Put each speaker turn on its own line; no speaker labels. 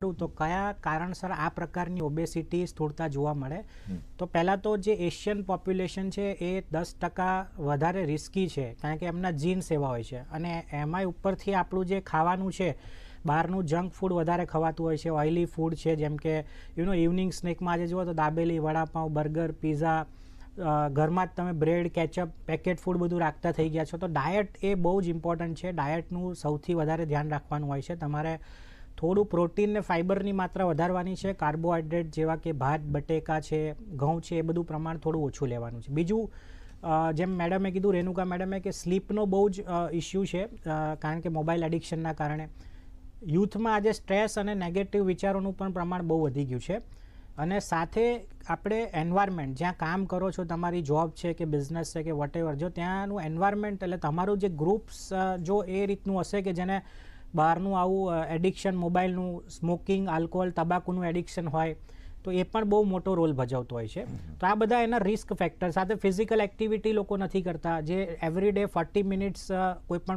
તો કયા કારણસર આ પ્રકારની ઓબેસિટી સ્થૂળતા જોવા મળે? તો પહેલાં તો જે એશિયન પોપ્યુલેશન છે એ દસ ટકા વધારે રિસ્કી છે કારણ કે એમના જીન્સ એવા હોય છે. અને એમાંય ઉપરથી આપણું જે ખાવાનું છે બહારનું જંક ફૂડ વધારે ખવાતું હોય છે ઓઇલી ફૂડ છે જેમ કે યુ નો ઇવનિંગ સ્નેકમાં આજે જુઓ તો દાબેલી વડાપાઉં બર્ગર પીઝા ઘરમાં જ તમે બ્રેડ કેચઅપ પેકેટ ફૂડ બધું રાખતા થઈ ગયા છો. તો ડાયટ એ બહુ જ ઇમ્પોર્ટન્ટ છે. ડાયટનું સૌથી વધારે ધ્યાન રાખવાનું હોય છે. તમારે થોડું પ્રોટીન ને ફાઇબરની માત્રા વધારવાની છે કાર્બોહાઈડ્રેટ જેવા કે ભાત, બટેકા છે, ઘઉં છે, એ બધું પ્રમાણ થોડું ઓછું લેવાનું છે. બીજું જેમ મેડમે કીધું રેણુકા મેડમે કે સ્લીપનો બહુ જ ઇસ્યુ છે કારણ કે મોબાઈલ એડિક્શનના કારણે. યુથમાં આજે સ્ટ્રેસ અને નેગેટિવ વિચારોનું પણ પ્રમાણ બહુ વધી ગયું છે. અને સાથે આપણે એન્વાયરમેન્ટ જ્યાં કામ કરો છો, તમારી જોબ છે કે બિઝનેસ છે કે વટેવર જો ત્યાંનું એન્વાયરમેન્ટ એટલે તમારું જે ગ્રુપ્સ જો એ રીતનું હશે કે જેને બહારનું આવું એડિક્શન મોબાઈલનું સ્મોકિંગ આલ્કોહોલ તંબાકુનું એડિક્શન હોય તો એ પણ બહુ મોટો રોલ ભજવતો હોય છે. તો આ બધા એના રિસ્ક ફેક્ટર સાથે ફિઝિકલ એક્ટિવિટી લોકો નથી કરતા. જે એવરી ડે ફોર્ટી મિનિટ્સ કોઈ પણ